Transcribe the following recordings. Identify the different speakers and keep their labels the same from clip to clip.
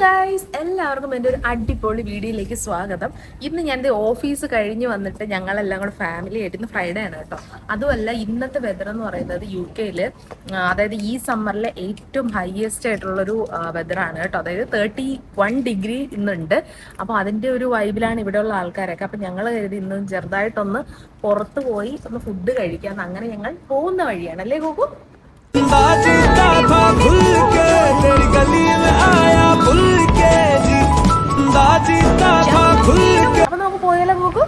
Speaker 1: Guys എല്ലാവർക്കും എന്റെ ഒരു അടിപൊളി വീഡിയോയിലേക്ക് സ്വാഗതം. ഇന്ന് ഞാൻ എന്റെ ഓഫീസ് കഴിഞ്ഞ് വന്നിട്ട് ഞങ്ങളെല്ലാം കൂടെ ഫാമിലി ആയിട്ട് ഇന്ന് ഫ്രൈഡേ ആണ് കേട്ടോ. അതുമല്ല ഇന്നത്തെ വെതർ എന്ന് പറയുന്നത് യു കെയിൽ അതായത് ഈ സമ്മറിലെ ഏറ്റവും ഹയസ്റ്റ് ആയിട്ടുള്ളൊരു വെതറാണ് കേട്ടോ. അതായത് തേർട്ടി വൺ ഡിഗ്രി ഇന്നുണ്ട്. അപ്പോൾ അതിന്റെ ഒരു വൈബിലാണ് ഇവിടെയുള്ള ആൾക്കാരൊക്കെ. അപ്പം ഞങ്ങൾ കരുതി ഇന്ന് ചെറുതായിട്ടൊന്ന് പുറത്ത് പോയി ഒന്ന് ഫുഡ് കഴിക്കാമെന്ന് അങ്ങനെ ഞങ്ങൾ പോകുന്ന വഴിയാണ്. അല്ലേ ഗോകു അപ്പൊ നമുക്ക് പോയാലോ നോക്കൂ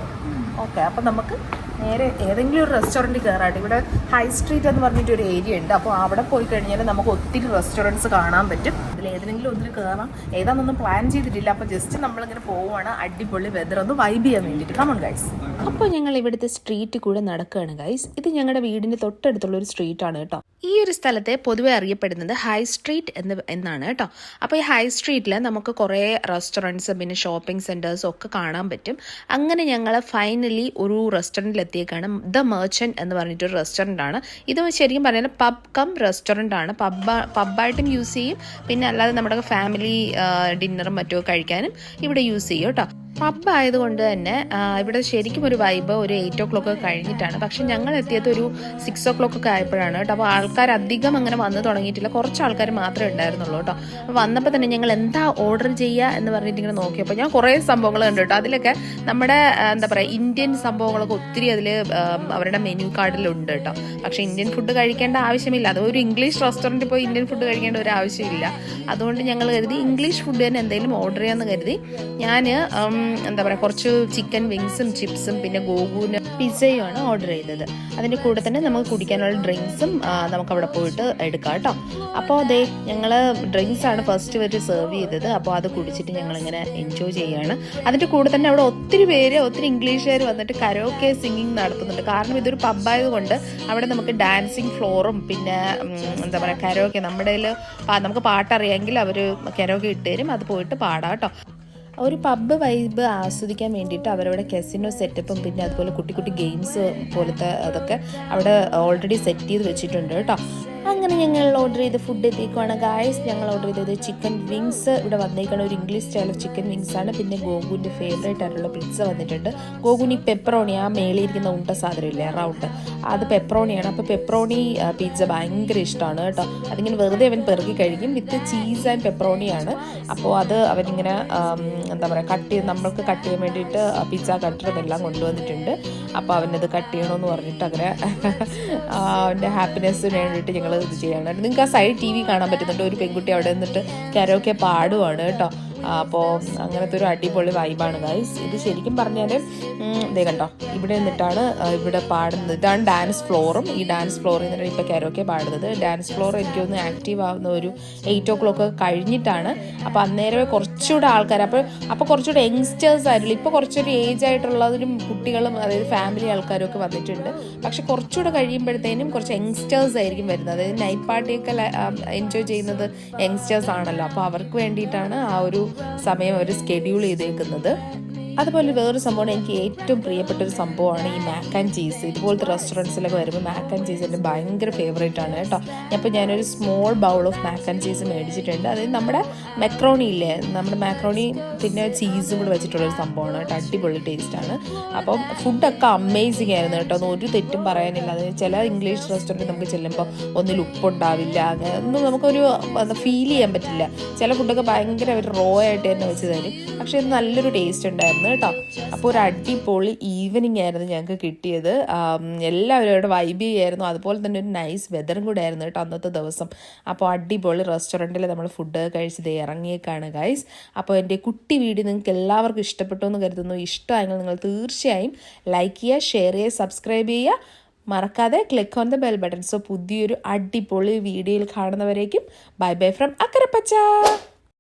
Speaker 1: ഓക്കെ അപ്പൊ നമുക്ക് നേരെ ഏതെങ്കിലും ഒരു റെസ്റ്റോറന്റ് കയറാട്ടെ ഇവിടെ ഹൈ സ്ട്രീറ്റ് എന്ന് പറഞ്ഞിട്ട് ഒരു ഏരിയ ഉണ്ട്. അപ്പോൾ അവിടെ പോയി കഴിഞ്ഞാൽ നമുക്ക് ഒത്തിരി റെസ്റ്റോറന്റ്സ് കാണാൻ പറ്റും. അതിൽ ഏതെങ്കിലും ഒന്നിൽ കയറാം ഏതാണെന്നൊന്നും പ്ലാൻ ചെയ്തിട്ടില്ല. അപ്പോൾ ജസ്റ്റ് നമ്മളിങ്ങനെ പോവുകയാണ് അടിപൊളി വെതർ ഒന്ന് വൈബ് ചെയ്യാൻ വേണ്ടിയിട്ട്. കമൺ ഗൈസ്
Speaker 2: അപ്പോൾ ഞങ്ങൾ ഇവിടുത്തെ സ്ട്രീറ്റ് കൂടെ നടക്കുകയാണ് ഗൈസ് ഇത് ഞങ്ങളുടെ വീടിന്റെ തൊട്ടടുത്തുള്ള ഒരു സ്ട്രീറ്റ് ആണ് കേട്ടോ. ഈ ഒരു സ്ഥലത്തെ പൊതുവെ അറിയപ്പെടുന്നത് ഹൈ സ്ട്രീറ്റ് എന്ന് എന്നാണ് കേട്ടോ. അപ്പോൾ ഈ ഹൈ സ്ട്രീറ്റിൽ നമുക്ക് കുറേ റെസ്റ്റോറന്റ്സ് പിന്നെ ഷോപ്പിംഗ് സെന്റേഴ്സും ഒക്കെ കാണാൻ പറ്റും. അങ്ങനെ ഞങ്ങൾ ഫൈനലി ഒരു റെസ്റ്റോറന്റിൽ എത്തിയേക്കാണ്. ദ മെർച്ചന്റ് എന്ന് പറഞ്ഞിട്ടൊരു റെസ്റ്റോറന്റ് ആണ്. ഇത് ശരിക്കും പറഞ്ഞാൽ പബ് കം റെസ്റ്റോറന്റ് ആണ്. പബ്ബ പബ്ബായിട്ടും യൂസ് ചെയ്യും. പിന്നെ അല്ലാതെ നമ്മുടെ ഫാമിലി ഡിന്നറും മറ്റും കഴിക്കാനും ഇവിടെ യൂസ് ചെയ്യും കേട്ടോ. പബ് ആയതുകൊണ്ട് തന്നെ ഇവിടെ ശരിക്കും ഒരു വൈബ് ഒരു എയ്റ്റ് ഓ ക്ലോക്ക് കഴിഞ്ഞിട്ടാണ്. പക്ഷെ ഞങ്ങൾ എത്തിയത് ഒരു സിക്സ് ഓ ക്ലോക്ക് ഒക്കെ ആയപ്പോഴാണ് കേട്ടോ. അപ്പോൾ ആൾക്കാർ അധികം അങ്ങനെ വന്ന് തുടങ്ങിയിട്ടില്ല. കുറച്ച് ആൾക്കാർ മാത്രമേ ഉണ്ടായിരുന്നുള്ളൂ കേട്ടോ. അപ്പോൾ വന്നപ്പോൾ തന്നെ ഞങ്ങൾ എന്താ ഓർഡർ ചെയ്യുക എന്ന് പറഞ്ഞിട്ട് ഇങ്ങനെ നോക്കിയപ്പോൾ ഞാൻ കുറേ സംഭവങ്ങൾ കണ്ടു കേട്ടോ. അതിലൊക്കെ നമ്മുടെ എന്താ പറയുക ഇന്ത്യൻ സംഭവങ്ങളൊക്കെ ഒത്തിരി അതിൽ അവരുടെ മെനു കാർഡിലുണ്ട് കേട്ടോ. പക്ഷേ ഇന്ത്യൻ ഫുഡ് കഴിക്കേണ്ട ആവശ്യമില്ല. അത് ഒരു ഇംഗ്ലീഷ് റെസ്റ്റോറന്റിൽ പോയി ഇന്ത്യൻ ഫുഡ് കഴിക്കേണ്ട ഒരു ആവശ്യമില്ല. അതുകൊണ്ട് ഞങ്ങൾ കരുതി ഇംഗ്ലീഷ് ഫുഡ് തന്നെ എന്തെങ്കിലും ഓർഡർ ചെയ്യാമെന്ന് കരുതി. ഞാൻ എന്താ പറയുക കുറച്ച് ചിക്കൻ വിങ്സും ചിപ്സും പിന്നെ ഗോഗൂന് പിസയുമാണ് ഓർഡർ ചെയ്തത്. അതിന്റെ കൂടെ തന്നെ നമുക്ക് കുടിക്കാനുള്ള ഡ്രിങ്ക്സും നമുക്ക് അവിടെ പോയിട്ട് എടുക്കാം കേട്ടോ. അപ്പോൾ അതെ ഞങ്ങൾ ഡ്രിങ്ക്സ് ആണ് ഫസ്റ്റ് ഇവർ സെർവ് ചെയ്തത്. അപ്പോൾ അത് കുടിച്ചിട്ട് ഞങ്ങളിങ്ങനെ എൻജോയ് ചെയ്യുകയാണ് അതിന്റെ കൂടെ തന്നെ അവിടെ ഒത്തിരി പേര് ഒത്തിരി ഇംഗ്ലീഷുകാർ വന്നിട്ട് കരോക്കെ സിംഗിങ് നടത്തുന്നുണ്ട്. കാരണം ഇതൊരു പബ്ബായതുകൊണ്ട് അവിടെ നമുക്ക് ഡാൻസിങ് ഫ്ലോറും പിന്നെ എന്താ പറയുക കരോക്കെ നമ്മുടെ നമുക്ക് പാട്ടറിയാമെങ്കിൽ അവർ കരോക്കെ ഇട്ട് തരും. അത് പോയിട്ട് പാടാം കേട്ടോ. ഒരു പബ്ബ് വൈബ് ആസ്വദിക്കാൻ വേണ്ടിയിട്ട് അവരവിടെ കെസിനോ സെറ്റപ്പും പിന്നെ അതുപോലെ കുട്ടി കുട്ടി ഗെയിംസ് പോലത്തെ അതൊക്കെ അവിടെ ഓൾറെഡി സെറ്റ് ചെയ്ത് വെച്ചിട്ടുണ്ട് കേട്ടോ. അങ്ങനെ ഞങ്ങൾ ഓർഡർ ചെയ്ത് ഫുഡ് എത്തിക്കുവാണ്. ഗായ്സ് ഞങ്ങൾ ഓർഡർ ചെയ്തത് ചിക്കൻ വിങ്സ് ഇവിടെ വന്നേക്കുന്ന ഒരു ഇംഗ്ലീഷ് സ്റ്റൈൽ ചിക്കൻ വിങ്സ് ആണ്. പിന്നെ ഗോകുവിന്റെ ഫേവറേറ്റ് ആയിട്ടുള്ള പിസ്സ വന്നിട്ടുണ്ട്. ഗോകുന് ഈ പെപ്പറോണി ആ മേളിൽ ഇരിക്കുന്ന ഉണ്ട സാധനമില്ലേ റൗണ്ട് അത് പെപ്പറോണിയാണ് അപ്പോൾ പെപ്പറോണി പിസ്സ ഭയങ്കര ഇഷ്ടമാണ് കേട്ടോ. അതിങ്ങനെ വെറുതെ അവൻ പെറുകി കഴിക്കും. വിത്ത് ചീസ് ആൻഡ് പെപ്പറോണിയാണ് അപ്പോൾ അത് അവനിങ്ങനെ എന്താ പറയുക കട്ട് ചെയ്ത് നമ്മൾക്ക് കട്ട് ചെയ്യാൻ വേണ്ടിയിട്ട് പിസ്സ കട്ടർ ഇതെല്ലാം കൊണ്ടുവന്നിട്ടുണ്ട്. അപ്പോൾ അവനത് കട്ട് ചെയ്യണമെന്ന് പറഞ്ഞിട്ട് അങ്ങനെ അവന്റെ ഹാപ്പിനെസ്സിന് വേണ്ടിയിട്ട് ഞങ്ങൾ ഇത് ചെയ്യണം. നിങ്ങൾക്ക് ആ സൈഡ് ടി വി കാണാൻ പറ്റുന്നുണ്ട്. ഒരു പെൺകുട്ടി അവിടെ നിന്നിട്ട് കരോക്കെ പാടുവാണ് കേട്ടോ. അപ്പോൾ അങ്ങനത്തെ ഒരു അടിപൊളി വൈബാണ് ഗൈസ് ഇത് ശരിക്കും പറഞ്ഞാൽ ഇതേ കണ്ടോ ഇവിടെ നിന്നിട്ടാണ് ഇവിടെ പാടുന്നത്. ഇതാണ് ഡാൻസ് ഫ്ലോറും ഈ ഡാൻസ് ഫ്ലോറിൽ നിന്നാണ് ഇപ്പോൾ കരോക്കെ പാടുന്നത്. ഡാൻസ് ഫ്ലോർ എനിക്കൊന്ന് ആക്റ്റീവ് ആവുന്ന ഒരു എയ്റ്റ് ഓ ക്ലോക്ക് കഴിഞ്ഞിട്ടാണ് അപ്പോൾ അന്നേരമേ കുറച്ചുകൂടെ ആൾക്കാർ അപ്പോൾ അപ്പോൾ കുറച്ചുകൂടെ യങ്സ്റ്റേഴ്സ് ആയിട്ടുള്ളൂ ഇപ്പോൾ കുറച്ചൊരു ഏജ് ആയിട്ടുള്ളവരും കുട്ടികളും അതായത് ഫാമിലി ആൾക്കാരും ഒക്കെ വന്നിട്ടുണ്ട്. പക്ഷെ കുറച്ചുകൂടെ കഴിയുമ്പോഴത്തേനും കുറച്ച് യങ്സ്റ്റേഴ്സ് ആയിരിക്കും വരുന്നത്. അതായത് നൈറ്റ് പാർട്ടിയൊക്കെ എൻജോയ് ചെയ്യുന്നത് യങ്സ്റ്റേഴ്സ് ആണല്ലോ. അപ്പോൾ അവർക്ക് വേണ്ടിയിട്ടാണ് ആ ഒരു സമയം അവർ സ്കെഡ്യൂൾ ചെയ്തേക്കുന്നത്. അതുപോലെ വേറൊരു സംഭവമാണ് എനിക്ക് ഏറ്റവും പ്രിയപ്പെട്ട ഒരു സംഭവമാണ് ഈ മാക്ക് ആൻഡ് ചീസ് ഇതുപോലത്തെ റെസ്റ്റോറന്റ്സിലൊക്കെ വരുമ്പോൾ മാക്ക് ആൻഡ് ചീസ് എന്റെ ഭയങ്കര ഫേവറേറ്റ് ആണ് കേട്ടോ. അപ്പോൾ ഞാനൊരു small bowl of mac and cheese മേടിച്ചിട്ടുണ്ട്. അതായത് നമ്മുടെ മെക്രോണി ഇല്ലേ? നമ്മുടെ മാക്രോണി പിന്നെ ചീസും കൂടെ വെച്ചിട്ടുള്ളൊരു സംഭവമാണ് കേട്ടോ. അടിപൊളി ടേസ്റ്റാണ് അപ്പം ഫുഡൊക്കെ അമേസിങ് ആയിരുന്നു കേട്ടോ. ഒന്നും ഒരു തെറ്റും പറയാനില്ല. അതായത് ചില ഇംഗ്ലീഷ് റെസ്റ്റോറന്റ് നമുക്ക് ചെല്ലുമ്പോൾ ഒന്നിൽ ഉപ്പുണ്ടാവില്ല. അങ്ങനെ ഒന്നും നമുക്കൊരു ഫീൽ ചെയ്യാൻ പറ്റില്ല. ചില ഫുഡൊക്കെ ഭയങ്കര ഒരു റോ ആയിട്ട് തന്നെ വെച്ച് തരും. പക്ഷേ നല്ലൊരു ടേസ്റ്റ് ഉണ്ടായിരുന്നു. കേട്ടോ. അപ്പോൾ ഒരു അടിപൊളി ഈവനിങ് ആയിരുന്നു ഞങ്ങൾക്ക് കിട്ടിയത്. എല്ലാവരും വൈബ് ചെയ്യായിരുന്നു. അതുപോലെ തന്നെ ഒരു നൈസ് വെതറും കൂടെ ആയിരുന്നു കേട്ടോ അന്നത്തെ ദിവസം. അപ്പോൾ അടിപൊളി റെസ്റ്റോറന്റിൽ നമ്മൾ ഫുഡ് കഴിച്ചത് ഇറങ്ങിയേക്കാണ് ഗൈസ് അപ്പോൾ എന്റെ കുട്ടി വീഡിയോ നിങ്ങൾക്ക് എല്ലാവർക്കും ഇഷ്ടപ്പെട്ടു എന്ന് കരുതുന്നു. ഇഷ്ടമായെങ്കിൽ നിങ്ങൾ തീർച്ചയായും ലൈക്ക് ചെയ്യുക ഷെയർ ചെയ്യുക സബ്സ്ക്രൈബ് ചെയ്യുക. മറക്കാതെ click on the bell button so പുതിയൊരു അടിപൊളി വീഡിയോയിൽ കാണുന്നവരേക്കും ബൈ ബൈ ഫ്രം അക്കരപ്പച്ച.